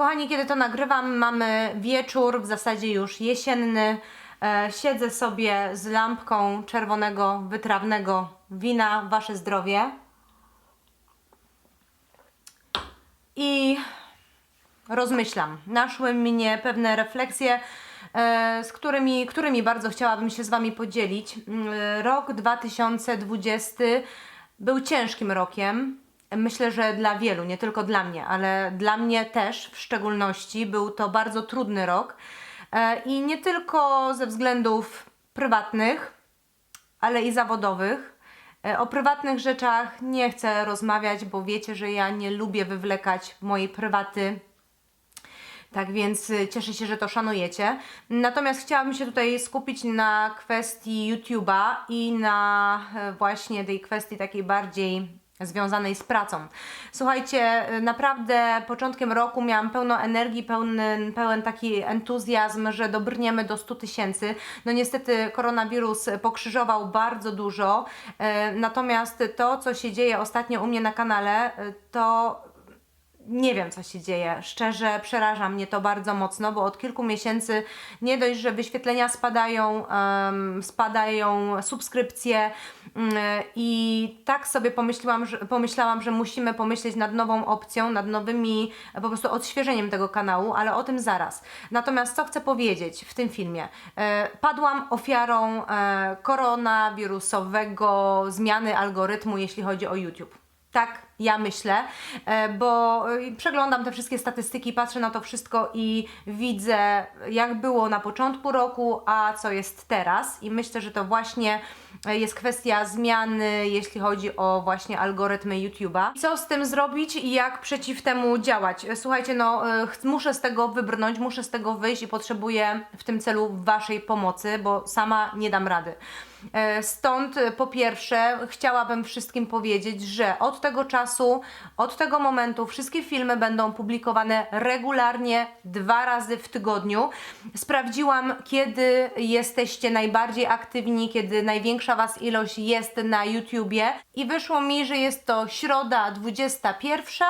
Kochani, kiedy to nagrywam, mamy wieczór, w zasadzie już jesienny. E, siedzę sobie z lampką czerwonego, wytrawnego wina, wasze zdrowie. I rozmyślam. Naszły mnie pewne refleksje, e, z którymi, którymi bardzo chciałabym się z Wami podzielić. Mm, Rok 2020 był ciężkim rokiem. Myślę, że dla wielu, nie tylko dla mnie, ale dla mnie też w szczególności był to bardzo trudny rok. E, I nie tylko ze względów prywatnych, ale i zawodowych. E, O prywatnych rzeczach nie chcę rozmawiać, bo wiecie, że ja nie lubię wywlekać mojej prywaty tak więc y, cieszę się, że to szanujecie. Natomiast chciałabym się tutaj skupić na kwestii YouTube'a i na e, właśnie tej kwestii takiej bardziej związanej z pracą. Słuchajcie, y, naprawdę początkiem roku miałam pełno energii, pełny, pełen taki entuzjazm, że dobrniemy do 100 tysięcy. No niestety koronawirus pokrzyżował bardzo dużo, e, natomiast to, co się dzieje ostatnio u mnie na kanale, e, to nie wiem, co się dzieje. Szczerze przeraża mnie to bardzo mocno, bo od kilku miesięcy nie dość, że wyświetlenia spadają, em, spadają subskrypcje i tak sobie pomyślałam że, pomyślałam, że musimy pomyśleć nad nową opcją, nad nowymi, po prostu odświeżeniem tego kanału, ale o tym zaraz. Natomiast co chcę powiedzieć w tym filmie? E, padłam ofiarą e, koronawirusowego zmiany algorytmu, jeśli chodzi o YouTube. Tak, ja myślę, e, bo e, przeglądam te wszystkie statystyki, patrzę na to wszystko i widzę, jak było na początku roku, a co jest teraz. I myślę, że to właśnie e, jest kwestia zmiany, jeśli chodzi o właśnie algorytmy YouTube'a. Co z tym zrobić i jak przeciw temu działać? Słuchajcie, no muszę z tego wybrnąć, muszę z tego wyjść i potrzebuję w tym celu Waszej pomocy, bo sama nie dam rady. Stąd po pierwsze chciałabym wszystkim powiedzieć, że od tego czasu, od tego momentu wszystkie filmy będą publikowane regularnie dwa razy w tygodniu. Sprawdziłam, kiedy jesteście najbardziej aktywni, kiedy największa Was ilość jest na YouTubie i wyszło mi, że jest to środa 21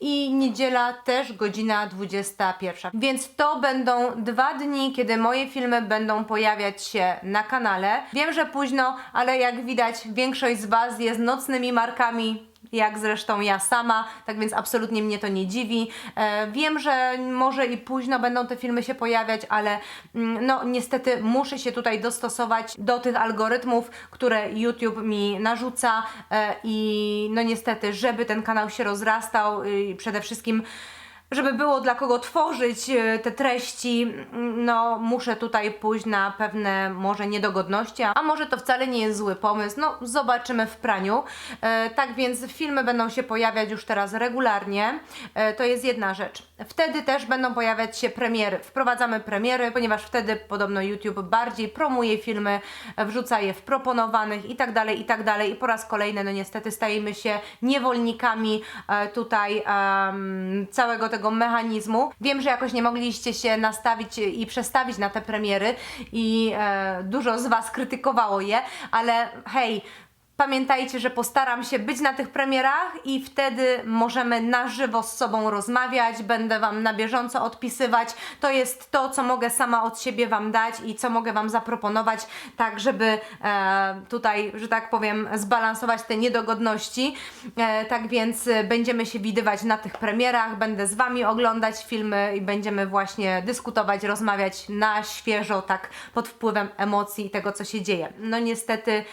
i niedziela też godzina 21. Więc to będą dwa dni, kiedy moje filmy będą pojawiać się na kanale. Wiem, że późno, ale jak widać, większość z Was jest nocnymi markami jak zresztą ja sama, tak więc absolutnie mnie to nie dziwi. E, wiem, że może i późno będą te filmy się pojawiać, ale mm, no niestety muszę się tutaj dostosować do tych algorytmów, które YouTube mi narzuca e, i no niestety, żeby ten kanał się rozrastał y, i przede wszystkim żeby było dla kogo tworzyć e, te treści, mm, no muszę tutaj pójść na pewne może niedogodności, a może to wcale nie jest zły pomysł, no zobaczymy w praniu. E, tak więc filmy będą się pojawiać już teraz regularnie, e, to jest jedna rzecz. Wtedy też będą pojawiać się premiery, wprowadzamy premiery, ponieważ wtedy podobno YouTube bardziej promuje filmy, wrzuca je w proponowanych i tak dalej, i tak dalej i po raz kolejny, no niestety stajemy się niewolnikami tutaj em, całego tego mechanizmu. Wiem, że jakoś nie mogliście się nastawić i przestawić na te premiery i e, dużo z Was krytykowało je, ale hej, Pamiętajcie, że postaram się być na tych premierach i wtedy możemy na żywo z sobą rozmawiać, będę Wam na bieżąco odpisywać. To jest to, co mogę sama od siebie Wam dać i co mogę Wam zaproponować, tak żeby e, tutaj, że tak powiem, zbalansować te niedogodności. E, tak więc e, będziemy się widywać na tych premierach, będę z Wami oglądać filmy i będziemy właśnie dyskutować, rozmawiać na świeżo, tak pod wpływem emocji i tego, co się dzieje. No niestety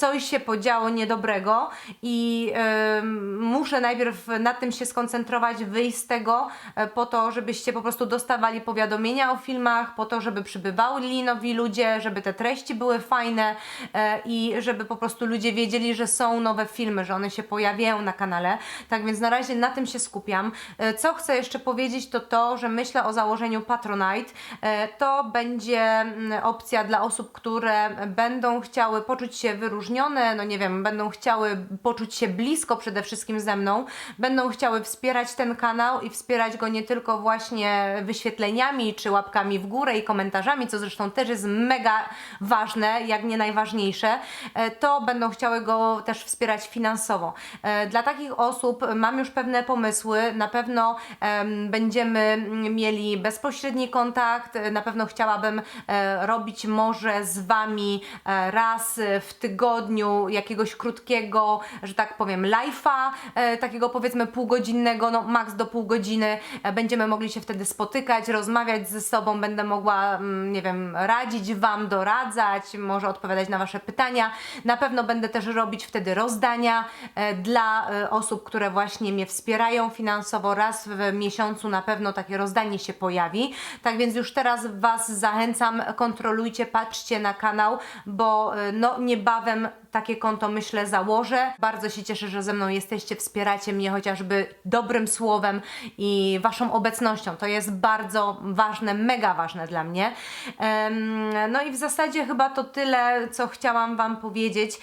coś się podziało niedobrego i ym, muszę najpierw nad tym się skoncentrować, wyjść z tego e, po to, żebyście po prostu dostawali powiadomienia o filmach, po to, żeby przybywali nowi ludzie, żeby te treści były fajne e, i żeby po prostu ludzie wiedzieli, że są nowe filmy, że one się pojawiają na kanale. Tak więc na razie na tym się skupiam. E, Co chcę jeszcze powiedzieć to to, że myślę o założeniu Patronite. E, To będzie mm, opcja dla osób, które będą chciały poczuć się wyróżnione no nie wiem, będą chciały poczuć się blisko przede wszystkim ze mną, będą chciały wspierać ten kanał i wspierać go nie tylko właśnie wyświetleniami czy łapkami w górę i komentarzami, co zresztą też jest mega ważne, jak nie najważniejsze, e, to będą chciały go też wspierać finansowo. E, Dla takich osób mam już pewne pomysły, na pewno em, będziemy mieli bezpośredni kontakt, na pewno chciałabym e, robić może z Wami raz w tygodniu jakiegoś krótkiego, że tak powiem, live'a, e, takiego powiedzmy półgodzinnego, no maks do pół godziny. E, Będziemy mogli się wtedy spotykać, rozmawiać ze sobą, będę mogła, mm, nie wiem, radzić Wam, doradzać, może odpowiadać na Wasze pytania. Na pewno będę też robić wtedy rozdania e, dla e, osób, które właśnie mnie wspierają finansowo. Raz w miesiącu na pewno takie rozdanie się pojawi. Tak więc już teraz Was zachęcam, kontrolujcie, patrzcie na kanał, bo e, no niebawem um, takie konto myślę założę. Bardzo się cieszę, że ze mną jesteście, wspieracie mnie chociażby dobrym słowem i Waszą obecnością. To jest bardzo ważne, mega ważne dla mnie. No i w zasadzie chyba to tyle, co chciałam Wam powiedzieć.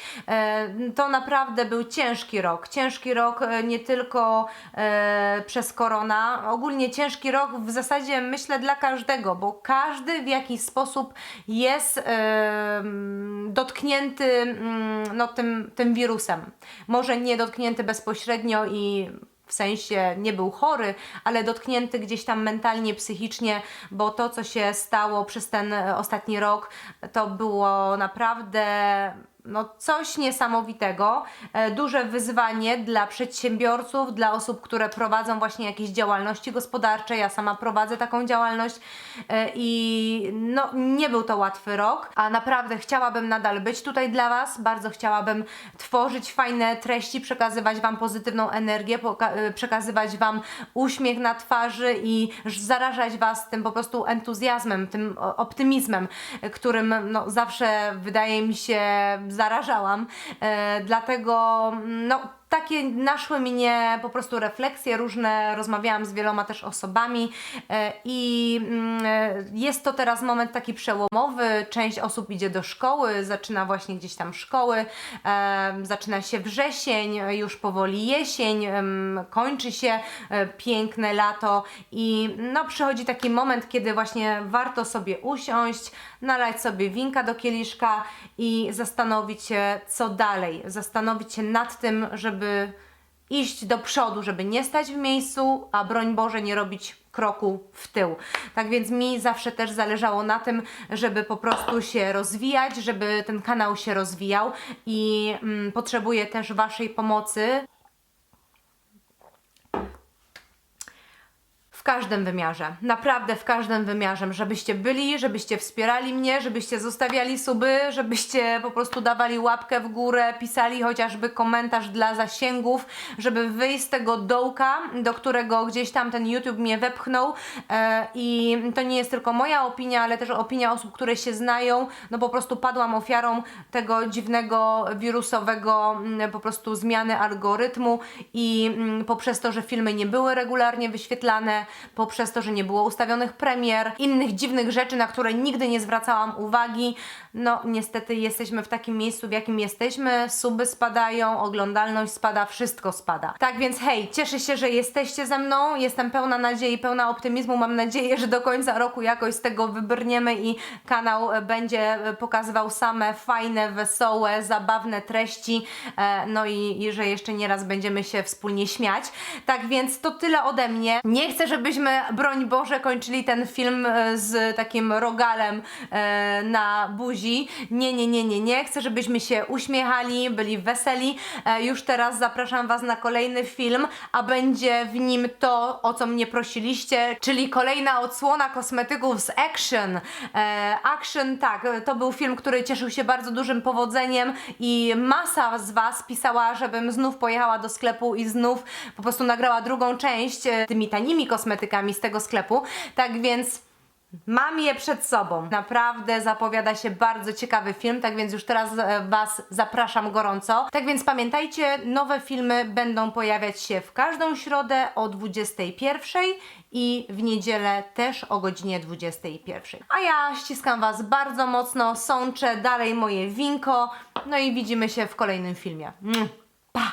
To naprawdę był ciężki rok. Ciężki rok e, nie tylko e, przez korona, ogólnie ciężki rok w zasadzie myślę dla każdego, bo każdy w jakiś sposób jest dotknięty mm, no, tym, tym wirusem. Może nie dotknięty bezpośrednio i w sensie nie był chory, ale dotknięty gdzieś tam mentalnie, psychicznie, bo to, co się stało przez ten e, ostatni rok, to było naprawdę no, coś niesamowitego. E, Duże wyzwanie dla przedsiębiorców, dla osób, które prowadzą właśnie jakieś działalności gospodarcze. Ja sama prowadzę taką działalność e, i no, nie był to łatwy rok, a naprawdę chciałabym nadal być tutaj dla Was. Bardzo chciałabym tworzyć fajne treści, przekazywać Wam pozytywną energię, e, przekazywać Wam uśmiech na twarzy i zarażać Was tym po prostu entuzjazmem, tym optymizmem, którym no, zawsze wydaje mi się zarażałam. E, dlatego no, takie naszły mnie po prostu refleksje różne, rozmawiałam z wieloma też osobami e, i mm, e, jest to teraz moment taki przełomowy. Część osób idzie do szkoły, zaczyna właśnie gdzieś tam szkoły, e, zaczyna się wrzesień, już powoli jesień, kończy się piękne lato i no przychodzi taki moment, kiedy właśnie warto sobie usiąść, nalać sobie winka do kieliszka i zastanowić się, co dalej. Zastanowić się nad tym, żeby iść do przodu, żeby nie stać w miejscu, a broń Boże nie robić kroku w tył. Tak więc mi zawsze też zależało na tym, żeby po prostu się rozwijać, żeby ten kanał się rozwijał i mm, potrzebuję też Waszej pomocy. Każdym wymiarze, naprawdę w każdym wymiarze, żebyście byli, żebyście wspierali mnie, żebyście zostawiali suby, żebyście po prostu dawali łapkę w górę, pisali chociażby komentarz dla zasięgów, żeby wyjść z tego dołka, do którego gdzieś tam ten YouTube mnie wepchnął. E, i to nie jest tylko moja opinia, ale też opinia osób, które się znają, no po prostu padłam ofiarą tego dziwnego wirusowego mm, po prostu zmiany algorytmu i mm, poprzez to, że filmy nie były regularnie wyświetlane, poprzez to, że nie było ustawionych premier, innych dziwnych rzeczy, na które nigdy nie zwracałam uwagi. No, niestety jesteśmy w takim miejscu, w jakim jesteśmy. Suby spadają, oglądalność spada, wszystko spada. Tak więc hej, cieszę się, że jesteście ze mną. Jestem pełna nadziei, pełna optymizmu. Mam nadzieję, że do końca roku jakoś z tego wybrniemy i kanał e, będzie e, pokazywał same fajne, wesołe, zabawne treści. E, No i, i że jeszcze nieraz będziemy się wspólnie śmiać. Tak więc to tyle ode mnie. Nie chcę, żebyśmy, broń Boże, kończyli ten film e, z takim rogalem e, na buzi. Nie, nie, nie, nie, nie. Chcę, żebyśmy się uśmiechali, byli weseli. E, Już teraz zapraszam Was na kolejny film, a będzie w nim to, o co mnie prosiliście, czyli kolejna odsłona kosmetyków z Action. Action, tak, to był film, który cieszył się bardzo dużym powodzeniem i masa z Was pisała, żebym znów pojechała do sklepu i znów po prostu nagrała drugą część tymi tanimi kosmetykami z tego sklepu. Tak więc Mam je przed sobą. Naprawdę zapowiada się bardzo ciekawy film, tak więc już teraz e, Was zapraszam gorąco. Tak więc pamiętajcie, nowe filmy będą pojawiać się w każdą środę o 21 i w niedzielę też o godzinie 21. A ja ściskam Was bardzo mocno, sączę dalej moje winko, no i widzimy się w kolejnym filmie. Pa!